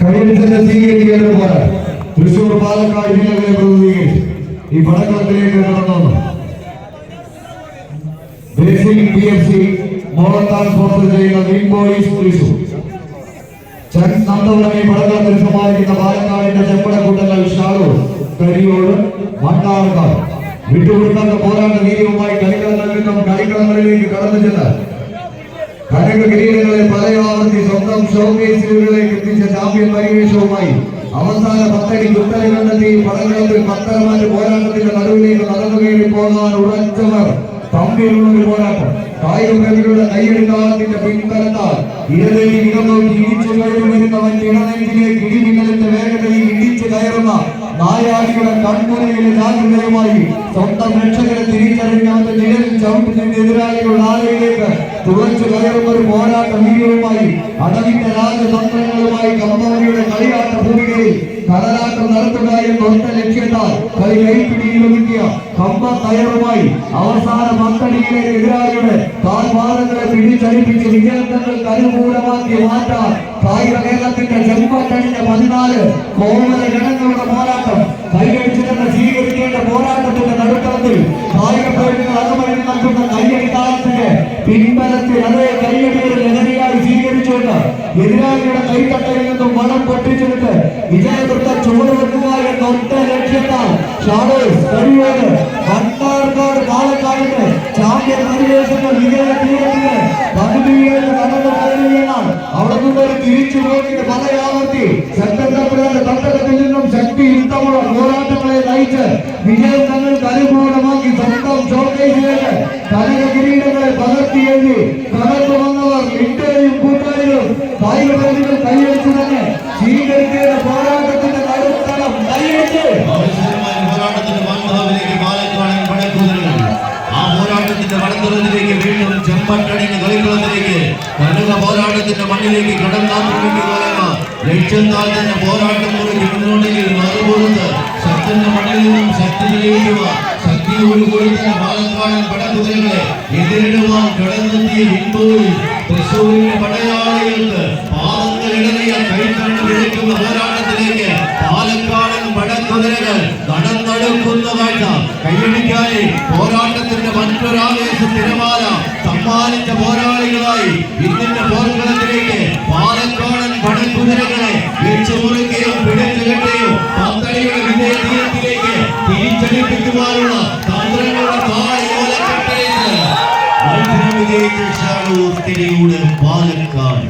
ಕೈಯಿಂದ ಸೀಗೇಟಿಯನ್ನು ಕೂಡ ತ್ರಿಶೂರು ಪಾಲಕ ಹಿನ್ನೆಲೆ ಈ ಬಡಕಲ ಮೋಹನ್ದಾಸ್ ಸ್ಪೋನ್ಸರ್ చేయిన రీపోయిస్ త్రిశూరు చంద్ సంతవరమే బడకల త్రిశూరు సమాజ భారత నాడిన విషయాలు కరియోడు మాట్లాడతారు മണ്ണാർക്കാട് വിട്ടുകൊടുക്കാത്ത പോരാട്ട വീര്യവുമായി കളിക്കളങ്ങളിൽ നിന്നും കളിക്കളങ്ങളിലേക്ക് കടന്നു ചെന്ന് കനക കിരീടങ്ങളെ പലയാവർത്തി സ്വന്തം ഷോകേസുകളിലേക്ക് എത്തിച്ച ചാമ്പ്യൻ പരിവേഷവുമായി അവസാന പത്തടി കുത്തനെ കണ്ടെത്തി പടങ്ങളത്തിൽ പത്തരമാറ്റ് പോരാട്ടത്തിന്റെ നടുവിലേക്ക് നടന്നു കയറി പോകാൻ ഉറച്ചവർ തമ്മിലുള്ള ഒരു പോരാട്ടം കായിക പ്രേമികളുടെ കൈയെടുക്കാളത്തിന്റെ പിൻബലത്താൽ ഇടവേലി ഇടനോക്കി ഇടിച്ചു കയറി കൺമുനയിലെ ജാഗ്രതയുമായി സ്വന്തം രക്ഷകരെ തിരിച്ചറിഞ്ഞാത്ത നിഴലിൽ ചവിട്ടി നിന്ന് എതിരാളികളുടെ ആലയിലേക്ക് തുറച്ചു കയറുന്ന ഒരു പോരാട്ട വീര്യവുമായി അടവിന്റെ രാജതന്ത്രങ്ങളുമായി കമ്പവനിയുടെ കളിയാട്ട ഭൂമികയിൽ കടലാട്ടം നടത്തുക എന്ന ഒറ്റ ലക്ഷ്യത്താൽ കളി കൈപ്പിടിയിൽ ഒതുക്കിയ കമ്പ കയറുമായി അവസാന പത്തടിയിലെ എതിരാളിയുടെ കാൽപാദങ്ങളെ പിടിച്ചടിപ്പിച്ച് വിജയത്തങ്ങൾ അനുകൂലമാക്കി മാറ്റാൻ കായിക കേരളത്തിന്റെ ചെമ്പട്ടണിഞ്ഞ പതിനാല് കോമല ജനങ്ങളുടെ പോരാട്ടം. കൈകടിച്ചിരുന്ന സ്വീകരിക്കേണ്ട പോരാട്ടത്തിന്റെ നടുത്തളത്തിൽ കായിക പ്രേമികൾ അകമഴി നൽകുന്ന കയ്യടി പിൻബലത്തിൽ അതേ കയ്യടിയുടെ ലഹരിയായി സ്വീകരിച്ചുകൊണ്ട് എതിരാളിയുടെ കൈത്തട്ടയിൽ നിന്നും വളം പൊട്ടിച്ചെടുത്ത് വിജയവൃത്ത ചുവട് വെക്കുക എന്ന ഒറ്റ ലക്ഷ്യത്താൽ ഷാഡോസ് കഴിയോട് പാലക്കാടിന് ചാമ്പ്യൻ പരിവേഷങ്ങൾ വിജയ തീരത്തിന് പകുതിയിൽ നടന്നു കയറുകയാണ് അവിടെ നിന്ന് തിരിച്ചു പോക്കിന്റെ പലയാവർത്തി സെപ്റ്റംബറിന്റെ തട്ടകത്തിൽ നിന്നും ശക്തി യുദ്ധമുള്ള പോരാട്ടങ്ങളെ നയിച്ച് വിജയം തങ്ങൾക്ക് അനുകൂലമാക്കി സ്വന്തം ഷോക്കേസിലേക്ക് കനക കിരീടങ്ങളെ പകർത്തി എഴുതി കടന്നു വന്നവർ ഇന്ത്യയും കൂട്ടാളികളും കായിക പ്രതികൾ കൈയടിച്ചു തന്നെ സ്വീകരിക്കേണ്ട പോരാട്ടത്തിന്റെ നടുത്തളം കൈയടിച്ച് അവസരമായ പോരാട്ടത്തിന്റെ മാൻഭാവിലേക്ക് പാലക്കാടൻ പടക്കുതിരകൾ ആ പോരാട്ടത്തിന്റെ വടത്തുറത്തിലേക്ക് വീണ്ടും ചെമ്പട്ടണിഞ്ഞ് കളിക്കുളത്തിലേക്ക് കനക പോരാട്ടത്തിന്റെ മണ്ണിലേക്ക് കടന്നാക്രമിക്ക് പറയുക ലക്ഷ്യത്താൽ തന്നെ പോരാട്ടം മുറിക്ക് മുന്നോട്ടെങ്കിൽ മറുപുറത്ത് ശക്തന്റെ മണ്ണിൽ നിന്നും ശക്തി തെളിയിക്കുക. ശക്തിയോടുകൂടി തന്നെ പാലക്കാടൻ പടക്കുതിരകളെ എതിരിടുവാൻ കടന്നെത്തിയ ഹിന്ദുവിൽ തൃശ്ശൂരിലെ പടയാളികൾക്ക് പാദങ്ങളിടറിയ കാഴ്ച. പോരാട്ടത്തിന്റെ മറ്റൊരാവേശ തിരമാല സമ്മാനിച്ച പോരാളികളായി തിരിയൂട് പാലക്കാട്.